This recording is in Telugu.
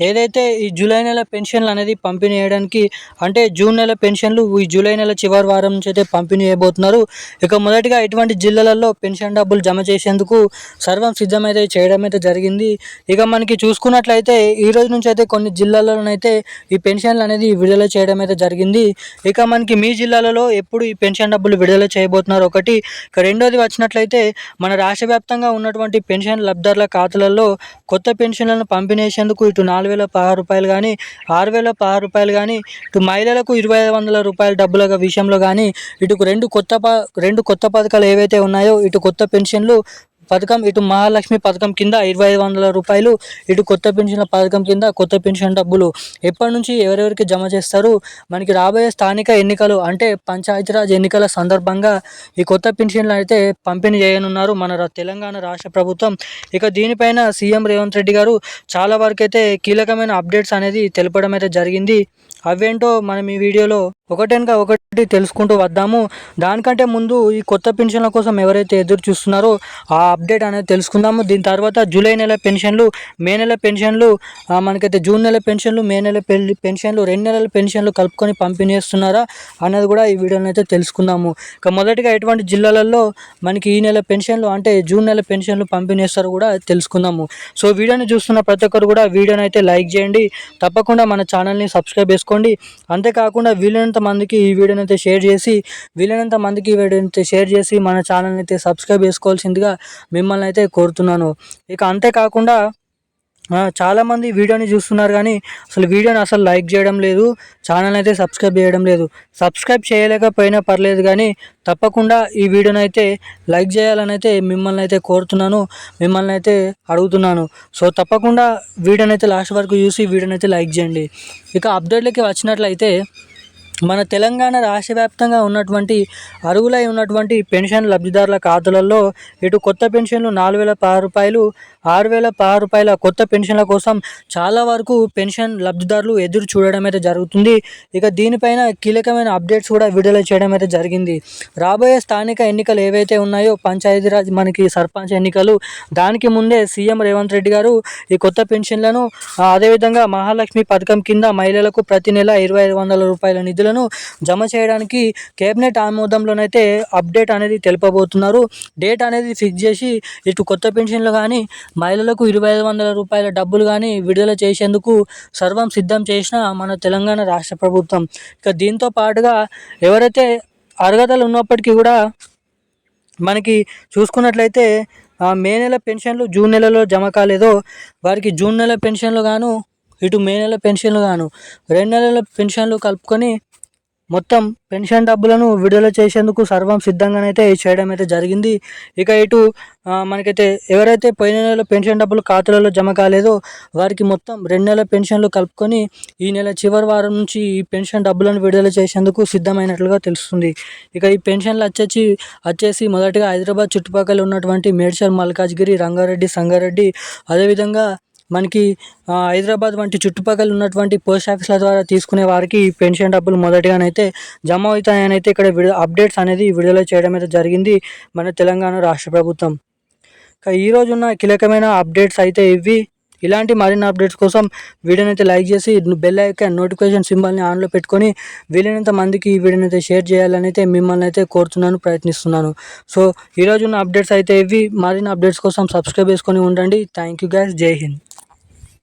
ఏదైతే ఈ జూలై నెల పెన్షన్లు అనేది పంపిణీ చేయడానికి అంటే జూన్ నెల పెన్షన్లు ఈ జూలై నెల చివరి వారం నుంచి అయితే పంపిణీ చేయబోతున్నారు. ఇక మొదటిగా ఇటువంటి జిల్లాలలో పెన్షన్ డబ్బులు జమ చేసేందుకు సర్వం సిద్ధమైతే చేయడం అయితే జరిగింది. ఇక మనకి చూసుకున్నట్లయితే ఈ రోజు నుంచి అయితే కొన్ని జిల్లాలలోనైతే ఈ పెన్షన్లు అనేది విడుదల చేయడం అయితే జరిగింది. ఇక మనకి మీ జిల్లాలలో ఎప్పుడు ఈ పెన్షన్ డబ్బులు విడుదల చేయబోతున్నారు ఒకటి. ఇక రెండోది వచ్చినట్లయితే మన రాష్ట్ర వ్యాప్తంగా ఉన్నటువంటి పెన్షన్ లబ్ధారుల ఖాతాలలో కొత్త పెన్షన్లను పంపిణీ చేసేందుకు ఇటు నాలుగు వేల పదహారు రూపాయలు కానీ ఆరు వేల పదహారు రూపాయలు కానీ ఇటు మహిళలకు ఇరవై ఐదు వందల రూపాయల డబ్బుల విషయంలో కానీ ఇటు రెండు కొత్త ప రెండు కొత్త పథకాలు ఏవైతే ఉన్నాయో ఇటు కొత్త పెన్షన్లు పథకం ఇటు మహాలక్ష్మి పథకం కింద ఇరవై ఐదు వందల రూపాయలు ఇటు కొత్త పెన్షన్ల పథకం కింద కొత్త పెన్షన్ డబ్బులు. ఎప్పటి నుంచి ఎవరెవరికి జమ చేస్తారు? మనకి రాబోయే స్థానిక ఎన్నికలు అంటే పంచాయతీరాజ్ ఎన్నికల సందర్భంగా ఈ కొత్త పెన్షన్లు అయితే పంపిణీ చేయనున్నారు మన తెలంగాణ రాష్ట్ర ప్రభుత్వం. ఇక దీనిపైన సీఎం రేవంత్ రెడ్డి గారు చాలా వరకు అయితే కీలకమైన అప్డేట్స్ అనేది తెలపడం అయితే జరిగింది. అవేంటో మనం ఈ వీడియోలో ఒకటెనక ఒకటి తెలుసుకుంటూ వద్దాము. దానికంటే ముందు ఈ కొత్త పెన్షన్ల కోసం ఎవరైతే ఎదురు చూస్తున్నారో ఆ అప్డేట్ అనేది తెలుసుకుందాము. దీని తర్వాత జూలై నెల పెన్షన్లు మే నెల పెన్షన్లు మనకైతే జూన్ నెల పెన్షన్లు మే నెల పెన్షన్లు రెండు నెలల పెన్షన్లు కలుపుకొని పంపిణీ చేస్తున్నారా అన్నది కూడా ఈ వీడియోలో అయితే తెలుసుకుందాము. ఇక మొదటిగా ఎటువంటి జిల్లాలలో మనకి ఈ నెల పెన్షన్లు అంటే జూన్ నెల పెన్షన్లు పంపిణీ చేస్తారో కూడా తెలుసుకుందాము. సో వీడియోని చూస్తున్న ప్రతి ఒక్కరు కూడా వీడియోని అయితే లైక్ చేయండి. తప్పకుండా మన ఛానల్ని సబ్స్క్రైబ్ చేసుకోండి. అంతేకాకుండా వీలైనంత మందికి ఈ వీడియోని అయితే షేర్ చేసి వీలైనంత మందికి ఈ వీడియోని అయితే షేర్ చేసి మన ఛానల్ని అయితే సబ్స్క్రైబ్ చేసుకోవాల్సిందిగా మిమ్మల్ని అయితే కోరుతున్నాను. ఇక అంతేకాకుండా చాలామంది వీడియోని చూస్తున్నారు కానీ అసలు వీడియోని అసలు లైక్ చేయడం లేదు ఛానల్ అయితే సబ్స్క్రైబ్ చేయడం లేదు. సబ్స్క్రైబ్ చేయలేకపోయినా పర్లేదు కానీ తప్పకుండా ఈ వీడియోని అయితే లైక్ చేయాలని అయితే మిమ్మల్ని అయితే కోరుతున్నాను మిమ్మల్ని అయితే అడుగుతున్నాను. సో తప్పకుండా వీడియోని అయితే లాస్ట్ వరకు చూసి వీడియోని అయితే లైక్ చేయండి. ఇక అప్డేట్లకి వచ్చినట్లయితే మన తెలంగాణ రాష్ట్ర వ్యాప్తంగా ఉన్నటువంటి అరుగులై ఉన్నటువంటి పెన్షన్ లబ్ధిదారుల ఖాతాలలో ఇటు కొత్త పెన్షన్లు నాలుగు వేల పది రూపాయలు ఆరు వేల పది రూపాయల కొత్త పెన్షన్ల కోసం చాలా వరకు పెన్షన్ లబ్ధిదారులు ఎదురు చూడడం అయితే జరుగుతుంది. ఇక దీనిపైన కీలకమైన అప్డేట్స్ కూడా విడుదల చేయడం అయితే జరిగింది. రాబోయే స్థానిక ఎన్నికలు ఏవైతే ఉన్నాయో పంచాయతీరాజ్ మనకి సర్పంచ్ ఎన్నికలు దానికి ముందే సీఎం రేవంత్ రెడ్డి గారు ఈ కొత్త పెన్షన్లను అదేవిధంగా మహాలక్ష్మి పథకం కింద మహిళలకు ప్రతి నెల ఇరవై ఐదు వందల రూపాయల నిధులను జమ చేయడానికి కేబినెట్ ఆమోదంలోనైతే అప్డేట్ అనేది తెలుపబోతున్నారు. డేట్ అనేది ఫిక్స్ చేసి ఇటు కొత్త పెన్షన్లు కానీ మహిళలకు ఇరవై ఐదు వందల రూపాయల డబ్బులు కానీ విడుదల చేసేందుకు సర్వం సిద్ధం చేసిన మన తెలంగాణ రాష్ట్ర ప్రభుత్వం. ఇక దీంతో పాటుగా ఎవరైతే అర్హతలు ఉన్నప్పటికీ కూడా మనకి చూసుకున్నట్లయితే ఆ, మే నెల పెన్షన్లు జూన్ నెలలో జమ కాలేదో వారికి జూన్ నెల పెన్షన్లు గాను ఇటు మే నెల పెన్షన్లు గాను రెండు నెలల పెన్షన్లు కలుపుకొని మొత్తం పెన్షన్ డబ్బులను విడుదల చేసేందుకు సర్వం సిద్ధంగానైతే చేయడం అయితే జరిగింది. ఇక ఇటు మనకైతే ఎవరైతే పోయిన నెల పెన్షన్ డబ్బులు ఖాతాలలో జమ కాలేదో వారికి మొత్తం రెండు నెలల పెన్షన్లు కలుపుకొని ఈ నెల చివరి వారం నుంచి ఈ పెన్షన్ డబ్బులను విడుదల చేసేందుకు సిద్ధమైనట్లుగా తెలుస్తుంది. ఇక ఈ పెన్షన్లు వచ్చేసి వచ్చేసి మొదటగా హైదరాబాద్ చుట్టుపక్కల ఉన్నటువంటి మేడ్చల్ మల్కాజ్గిరి రంగారెడ్డి సంగారెడ్డి అదేవిధంగా మనకి హైదరాబాద్ వంటి చుట్టుపక్కల ఉన్నటువంటి పోస్ట్ ఆఫీసుల ద్వారా తీసుకునే వారికి ఈ పెన్షన్ డబ్బులు మొదటిగానైతే జమ అవుతాయని అయితే ఇక్కడ విడు అప్డేట్స్ అనేది విడుదల చేయడం అయితే జరిగింది మన తెలంగాణ రాష్ట్ర ప్రభుత్వం. ఈరోజు ఈ ఉన్న కీలకమైన అప్డేట్స్ అయితే ఇవి ఇలాంటి మరిన్ని అప్డేట్స్ కోసం వీడియోని అయితే లైక్ చేసి బెల్ ఐకాన్ నోటిఫికేషన్ సింబల్ని ఆన్లో పెట్టుకొని వీలైనంత మందికి ఈ వీడియోని అయితే షేర్ చేయాలని అయితే మిమ్మల్ని అయితే కోరుతున్నాను ప్రయత్నిస్తున్నాను. సో ఈ ఉన్న అప్డేట్స్ అయితే ఇవి మరిన్ని అప్డేట్స్ కోసం సబ్స్క్రైబ్ చేసుకొని ఉండండి. Thank you guys. Jai Hind.